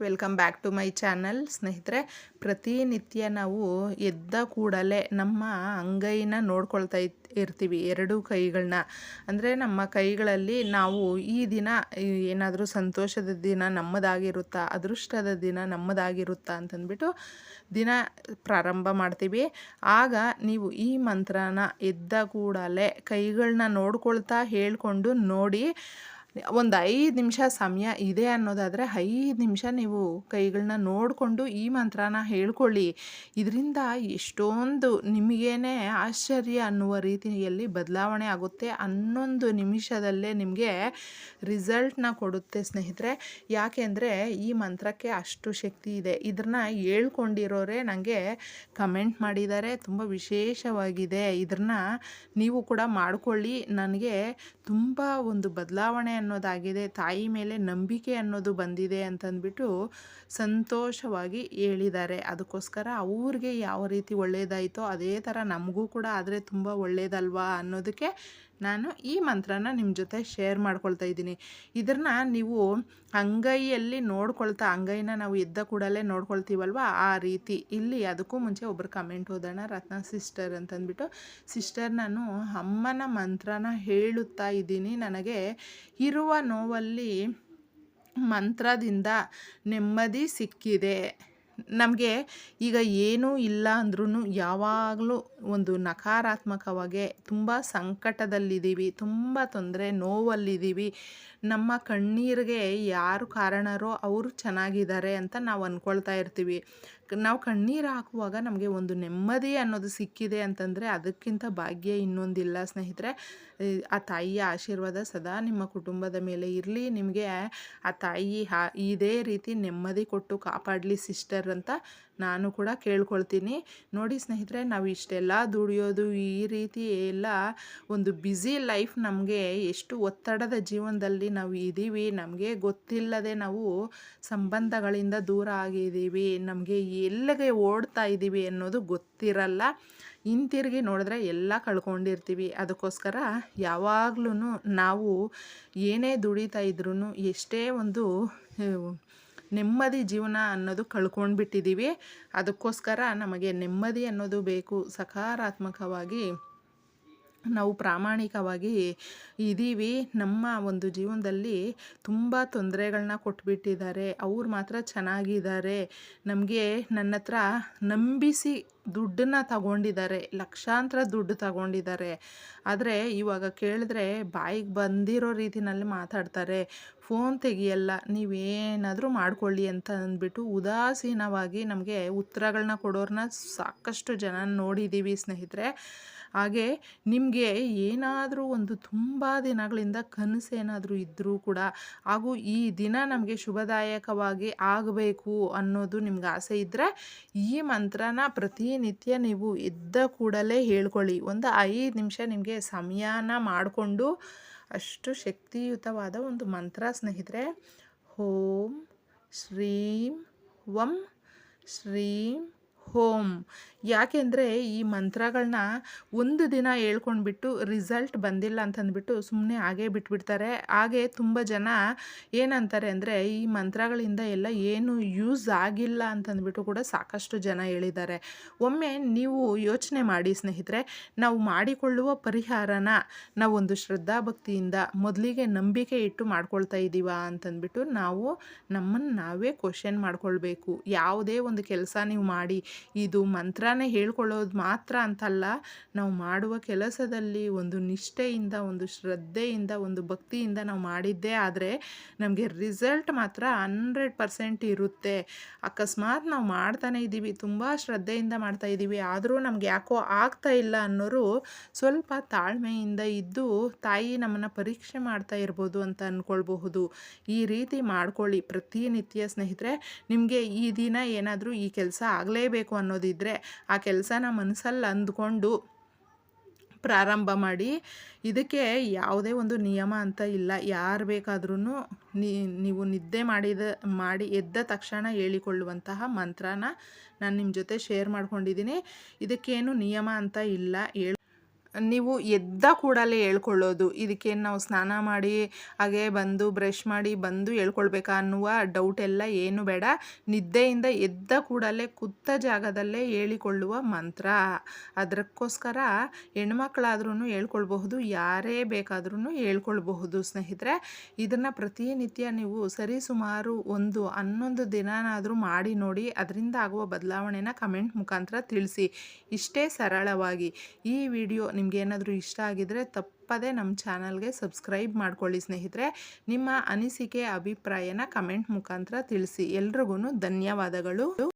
Welcome back to my channel ಸ್ನೇಹಿತರೆ, ಪ್ರತಿನಿತ್ಯ ನಾವು ಎದ್ದ ಕೂಡಲೇ ನಮ್ಮ ಅಂಗೈನ ನೋಡ್ಕೊಳ್ತಾ ಇರ್ತೀವಿ ಎರಡು ಕೈಗಳನ್ನ. ಅಂದರೆ ನಮ್ಮ ಕೈಗಳಲ್ಲಿ ನಾವು ಈ ದಿನ ಏನಾದರೂ ಸಂತೋಷದ ದಿನ ನಮ್ಮದಾಗಿರುತ್ತಾ, ಅದೃಷ್ಟದ ದಿನ ನಮ್ಮದಾಗಿರುತ್ತಾ ಅಂತಂದ್ಬಿಟ್ಟು ದಿನ ಪ್ರಾರಂಭ ಮಾಡ್ತೀವಿ. ಆಗ ನೀವು ಈ ಮಂತ್ರನ ಎದ್ದ ಕೂಡಲೇ ಕೈಗಳನ್ನ ನೋಡ್ಕೊಳ್ತಾ ಹೇಳಿಕೊಂಡು ನೋಡಿ ಒಂದು ಐದು ನಿಮಿಷ ಸಮಯ ಇದೆ ಅನ್ನೋದಾದರೆ ಐದು ನಿಮಿಷ ನೀವು ಕೈಗಳನ್ನ ನೋಡಿಕೊಂಡು ಈ ಮಂತ್ರನ ಹೇಳ್ಕೊಳ್ಳಿ. ಇದರಿಂದ ಎಷ್ಟೊಂದು ನಿಮಗೇನೆ ಆಶ್ಚರ್ಯ ಅನ್ನುವ ರೀತಿಯಲ್ಲಿ ಬದಲಾವಣೆ ಆಗುತ್ತೆ ಹನ್ನೊಂದು ನಿಮಿಷದಲ್ಲೇ ನಿಮಗೆ ರಿಸಲ್ಟ್ನ ಕೊಡುತ್ತೆ ಸ್ನೇಹಿತರೆ. ಯಾಕೆಂದರೆ ಈ ಮಂತ್ರಕ್ಕೆ ಅಷ್ಟು ಶಕ್ತಿ ಇದೆ. ಇದನ್ನ ಹೇಳ್ಕೊಂಡಿರೋರೇ ನನಗೆ ಕಮೆಂಟ್ ಮಾಡಿದ್ದಾರೆ. ತುಂಬ ವಿಶೇಷವಾಗಿದೆ. ಇದನ್ನ ನೀವು ಕೂಡ ಮಾಡಿಕೊಳ್ಳಿ. ನನಗೆ ತುಂಬ ಒಂದು ಬದಲಾವಣೆ ಅನ್ನೋದಾಗಿದೆ, ತಾಯಿ ಮೇಲೆ ನಂಬಿಕೆ ಅನ್ನೋದು ಬಂದಿದೆ ಅಂತಂದ್ಬಿಟ್ಟು ಸಂತೋಷವಾಗಿ ಹೇಳಿದ್ದಾರೆ. ಅದಕ್ಕೋಸ್ಕರ ಅವ್ರಿಗೆ ಯಾವ ರೀತಿ ಒಳ್ಳೆಯದಾಯಿತೋ ಅದೇ ಥರ ನಮಗೂ ಕೂಡ ಆದರೆ ತುಂಬ ಒಳ್ಳೆಯದಲ್ವಾ ಅನ್ನೋದಕ್ಕೆ ನಾನು ಈ ಮಂತ್ರನ ನಿಮ್ಮ ಜೊತೆ ಶೇರ್ ಮಾಡ್ಕೊಳ್ತಾ ಇದ್ದೀನಿ. ಇದನ್ನ ನೀವು ಅಂಗೈಯಲ್ಲಿ ನೋಡ್ಕೊಳ್ತಾ, ಅಂಗೈನ ನಾವು ಇದ್ದ ಕೂಡಲೇ ನೋಡ್ಕೊಳ್ತೀವಲ್ವ? ಆ ರೀತಿ. ಇಲ್ಲಿ ಅದಕ್ಕೂ ಮುಂಚೆ ಒಬ್ಬರು ಕಮೆಂಟ್ ಓದೋಣ ರತ್ನ ಸಿಸ್ಟರ್ ಅಂತಂದ್ಬಿಟ್ಟು. ಸಿಸ್ಟರ್ ನಾನು ಅಮ್ಮನ ಮಂತ್ರನ ಹೇಳುತ್ತಾ ಇದ್ದೀನಿ. ನನಗೆ ಇರುವ ನೋವಲ್ಲಿ ಮಂತ್ರದಿಂದ ನೆಮ್ಮದಿ ಸಿಕ್ಕಿದೆ. ನಮಗೆ ಈಗ ಏನೂ ಇಲ್ಲ ಅಂದ್ರೂ ಯಾವಾಗಲೂ ಒಂದು ನಕಾರಾತ್ಮಕವಾಗಿ ತುಂಬ ಸಂಕಟದಲ್ಲಿದ್ದೀವಿ, ತುಂಬ ತೊಂದರೆ ನೋವಲ್ಲಿದ್ದೀವಿ. ನಮ್ಮ ಕಣ್ಣೀರಿಗೆ ಯಾರು ಕಾರಣರೋ ಅವರು ಚೆನ್ನಾಗಿದ್ದಾರೆ ಅಂತ ನಾವು ಅಂದ್ಕೊಳ್ತಾ ಇರ್ತೀವಿ. ನಾವು ಕಣ್ಣೀರು ಹಾಕುವಾಗ ನಮಗೆ ಒಂದು ನೆಮ್ಮದಿ ಅನ್ನೋದು ಸಿಕ್ಕಿದೆ ಅಂತಂದರೆ ಅದಕ್ಕಿಂತ ಭಾಗ್ಯ ಇನ್ನೊಂದಿಲ್ಲ, ಸ್ನೇಹಿತರೆ. ಆ ತಾಯಿಯ ಆಶೀರ್ವಾದ ಸದಾ ನಿಮ್ಮ ಕುಟುಂಬದ ಮೇಲೆ ಇರಲಿ. ನಿಮಗೆ ಆ ತಾಯಿ ಹಾ, ಇದೇ ರೀತಿ ನೆಮ್ಮದಿ ಕೊಟ್ಟು ಕಾಪಾಡಲಿ ಸಿಸ್ಟರ್ ಅಂತ ನಾನು ಕೂಡ ಕೇಳ್ಕೊಳ್ತೀನಿ. ನೋಡಿ ಸ್ನೇಹಿತರೆ, ನಾವು ಇಷ್ಟೆಲ್ಲ ದುಡಿಯೋದು, ಈ ರೀತಿ ಎಲ್ಲ ಒಂದು ಬ್ಯುಸಿ ಲೈಫ್ ನಮಗೆ ಎಷ್ಟು ಒತ್ತಡದ ಜೀವನದಲ್ಲಿ ನಾವು ಇದ್ದೀವಿ ನಮಗೆ ಗೊತ್ತಿಲ್ಲದೆ ನಾವು ಸಂಬಂಧಗಳಿಂದ ದೂರ ಆಗಿದ್ದೀವಿ. ನಮಗೆ ಎಲ್ಲಿಗೆ ಓಡ್ತಾ ಇದ್ದೀವಿ ಅನ್ನೋದು ಗೊತ್ತಿರಲ್ಲ. ಹಿಂತಿರುಗಿ ನೋಡಿದ್ರೆ ಎಲ್ಲ ಕಳ್ಕೊಂಡಿರ್ತೀವಿ. ಅದಕ್ಕೋಸ್ಕರ ಯಾವಾಗ್ಲೂ ನಾವು ಏನೇ ದುಡಿತಾ ಇದ್ರೂ ಎಷ್ಟೇ ಒಂದು ನೆಮ್ಮದಿ ಜೀವನ ಅನ್ನೋದು ಕಳ್ಕೊಂಡ್ಬಿಟ್ಟಿದ್ದೀವಿ. ಅದಕ್ಕೋಸ್ಕರ ನಮಗೆ ನೆಮ್ಮದಿ ಅನ್ನೋದು ಬೇಕು. ಸಕಾರಾತ್ಮಕವಾಗಿ ನಾವು ಪ್ರಾಮಾಣಿಕವಾಗಿ ಇದ್ದೀವಿ ನಮ್ಮ ಒಂದು ಜೀವನದಲ್ಲಿ ತುಂಬ ತೊಂದರೆಗಳನ್ನ ಕೊಟ್ಬಿಟ್ಟಿದ್ದಾರೆ. ಅವ್ರು ಮಾತ್ರ ಚೆನ್ನಾಗಿದ್ದಾರೆ. ನಮಗೆ ನನ್ನ ಹತ್ರ ನಂಬಿಸಿ ದುಡ್ಡನ್ನ ತಗೊಂಡಿದ್ದಾರೆ. ಲಕ್ಷಾಂತರ ದುಡ್ಡು ತಗೊಂಡಿದ್ದಾರೆ. ಆದರೆ ಇವಾಗ ಕೇಳಿದ್ರೆ ಬಾಯಿಗೆ ಬಂದಿರೋ ರೀತಿನಲ್ಲಿ ಮಾತಾಡ್ತಾರೆ. ಫೋನ್ ತೆಗಿಯಲ್ಲ. ನೀವೇನಾದರೂ ಮಾಡ್ಕೊಳ್ಳಿ ಅಂತ ಅಂದ್ಬಿಟ್ಟು ಉದಾಸೀನವಾಗಿ ನಮಗೆ ಉತ್ತರಗಳನ್ನ ಕೊಡೋರನ್ನ ಸಾಕಷ್ಟು ಜನ ನೋಡಿದ್ದೀವಿ ಸ್ನೇಹಿತರೆ. ಹಾಗೆ ನಿಮಗೆ ಏನಾದರೂ ಒಂದು ತುಂಬ ದಿನಗಳಿಂದ ಕನಸು ಏನಾದರೂ ಇದ್ದರೂ ಕೂಡ ಹಾಗೂ ಈ ದಿನ ನಮಗೆ ಶುಭದಾಯಕವಾಗಿ ಆಗಬೇಕು ಅನ್ನೋದು ನಿಮ್ಗೆ ಆಸೆ ಇದ್ದರೆ ಈ ಮಂತ್ರನ ಪ್ರತಿನಿತ್ಯ ನೀವು ಎದ್ದ ಕೂಡಲೇ ಹೇಳ್ಕೊಳ್ಳಿ. ಒಂದು ಐದು ನಿಮಿಷ ನಿಮಗೆ ಸಮಯನ ಮಾಡಿಕೊಂಡು ಅಷ್ಟು ಶಕ್ತಿಯುತವಾದ ಒಂದು ಮಂತ್ರ ಸ್ನೇಹಿತರೆ, ಓಂ ಶ್ರೀಂ, ವಂ ಶ್ರೀಂ ಹೋಂ ಯಾಕೆಂದರೆ ಈ ಮಂತ್ರಗಳನ್ನ ಒಂದು ದಿನ ಹೇಳ್ಕೊಂಡ್ಬಿಟ್ಟು ರಿಸಲ್ಟ್ ಬಂದಿಲ್ಲ ಅಂತಂದ್ಬಿಟ್ಟು ಸುಮ್ಮನೆ ಹಾಗೇ ಬಿಟ್ಬಿಡ್ತಾರೆ. ಹಾಗೆ ತುಂಬ ಜನ ಏನಂತಾರೆ ಅಂದರೆ ಈ ಮಂತ್ರಗಳಿಂದ ಎಲ್ಲ ಏನು ಯೂಸ್ ಆಗಿಲ್ಲ ಅಂತಂದ್ಬಿಟ್ಟು ಕೂಡ ಸಾಕಷ್ಟು ಜನ ಹೇಳಿದ್ದಾರೆ. ಒಮ್ಮೆ ನೀವು ಯೋಚನೆ ಮಾಡಿ ಸ್ನೇಹಿತರೆ, ನಾವು ಮಾಡಿಕೊಳ್ಳುವ ಪರಿಹಾರನ ನಾವೊಂದು ಶ್ರದ್ಧಾಭಕ್ತಿಯಿಂದ ಮೊದಲಿಗೆ ನಂಬಿಕೆ ಇಟ್ಟು ಮಾಡ್ಕೊಳ್ತಾ ಇದ್ದೀವ ಅಂತಂದ್ಬಿಟ್ಟು ನಾವು ನಮ್ಮನ್ನು ನಾವೇ ಕ್ವಶನ್ ಮಾಡ್ಕೊಳ್ಬೇಕು. ಯಾವುದೇ ಒಂದು ಕೆಲಸ ನೀವು ಮಾಡಿ ಇದು ಮಂತ್ರನೇ ಹೇಳ್ಕೊಳ್ಳೋದು ಮಾತ್ರ ಅಂತಲ್ಲ, ನಾವು ಮಾಡುವ ಕೆಲಸದಲ್ಲಿ ಒಂದು ನಿಷ್ಠೆಯಿಂದ, ಒಂದು ಶ್ರದ್ಧೆಯಿಂದ, ಒಂದು ಭಕ್ತಿಯಿಂದ ನಾವು ಮಾಡಿದ್ದೇ ಆದರೆ ನಮಗೆ ರಿಸಲ್ಟ್ ಮಾತ್ರ ಹಂಡ್ರೆಡ್ ಪರ್ಸೆಂಟ್ ಇರುತ್ತೆ. ಅಕಸ್ಮಾತ್ ನಾವು ಮಾಡ್ತಾನೆ ಇದ್ದೀವಿ, ತುಂಬ ಶ್ರದ್ಧೆಯಿಂದ ಮಾಡ್ತಾ ಇದ್ದೀವಿ, ಆದರೂ ನಮ್ಗೆ ಯಾಕೋ ಆಗ್ತಾ ಇಲ್ಲ ಅನ್ನೋರು ಸ್ವಲ್ಪ ತಾಳ್ಮೆಯಿಂದ ಇದ್ದು ತಾಯಿ ನಮ್ಮನ್ನು ಪರೀಕ್ಷೆ ಮಾಡ್ತಾ ಇರ್ಬೋದು ಅಂತ ಅಂದ್ಕೊಳ್ಬಹುದು ಈ ರೀತಿ ಮಾಡ್ಕೊಳ್ಳಿ ಪ್ರತಿನಿತ್ಯ ಸ್ನೇಹಿತರೆ, ನಿಮಗೆ ಈ ದಿನ ಏನಾದರೂ ಈ ಕೆಲಸ ಆಗಲೇಬೇಕು. ಅನ್ನೋದಿದ್ದರೆ ಆ ಕೆಲಸನ ಮನಸ್ಸಲ್ಲಿ ಅಂದ್ಕೊಂಡು ಪ್ರಾರಂಭ ಮಾಡಿ. ಇದಕ್ಕೆ ಯಾವುದೇ ಒಂದು ನಿಯಮ ಅಂತ ಇಲ್ಲ. ಯಾರು ಬೇಕಾದ್ರೂ ನೀವು ನಿದ್ದೆ ಮಾಡಿದ, ಮಾಡಿ ಎದ್ದ ತಕ್ಷಣ ಹೇಳಿಕೊಳ್ಳುವಂತಹ ಮಂತ್ರನ ನಾನು ನಿಮ್ಮ ಜೊತೆ ಶೇರ್ ಮಾಡ್ಕೊಂಡಿದ್ದೀನಿ. ಇದಕ್ಕೇನು ನಿಯಮ ಅಂತ ಇಲ್ಲ. ಹೇಳ್. ನೀವು ಎದ್ದ ಕೂಡಲೇ ಹೇಳ್ಕೊಳ್ಳೋದು. ಇದಕ್ಕೇನು ನಾವು ಸ್ನಾನ ಮಾಡಿ, ಹಾಗೆ ಬಂದು ಬ್ರಷ್ ಮಾಡಿ ಬಂದು ಹೇಳ್ಕೊಳ್ಬೇಕಾ ಅನ್ನುವ ಡೌಟ್ ಎಲ್ಲ ಏನು ಬೇಡ. ನಿದ್ದೆಯಿಂದ ಎದ್ದ ಕೂಡಲೇ ಕುತ್ತ ಜಾಗದಲ್ಲೇ ಹೇಳಿಕೊಳ್ಳುವ ಮಂತ್ರ. ಅದಕ್ಕೋಸ್ಕರ ಹೆಣ್ಮಕ್ಳಾದ್ರೂ ಹೇಳ್ಕೊಳ್ಬಹುದು, ಯಾರೇ ಬೇಕಾದ್ರೂ ಹೇಳ್ಕೊಳ್ಬಹುದು ಸ್ನೇಹಿತರೆ. ಇದನ್ನು ಪ್ರತಿನಿತ್ಯ ನೀವು ಸರಿಸುಮಾರು ಒಂದು ಹನ್ನೊಂದು ದಿನನಾದರೂ ಮಾಡಿ ನೋಡಿ, ಅದರಿಂದ ಆಗುವ ಬದಲಾವಣೆನ ಕಮೆಂಟ್ ಮುಖಾಂತರ ತಿಳಿಸಿ. ಇಷ್ಟೇ ಸರಳವಾಗಿ ಈ ವಿಡಿಯೋ ನಿಮಗೇನಾದರೂ ಇಷ್ಟ ಆಗಿದ್ರೆ ತಪ್ಪದೇ ನಮ್ಮ ಚಾನಲ್ಗೆ ಸಬ್ಸ್ಕ್ರೈಬ್ ಮಾಡ್ಕೊಳ್ಳಿ ಸ್ನೇಹಿತರೆ. ನಿಮ್ಮ ಅನಿಸಿಕೆ, ಅಭಿಪ್ರಾಯನ ಕಮೆಂಟ್ ಮುಖಾಂತರ ತಿಳಿಸಿ. ಎಲ್ರಿಗೂ ಧನ್ಯವಾದಗಳು.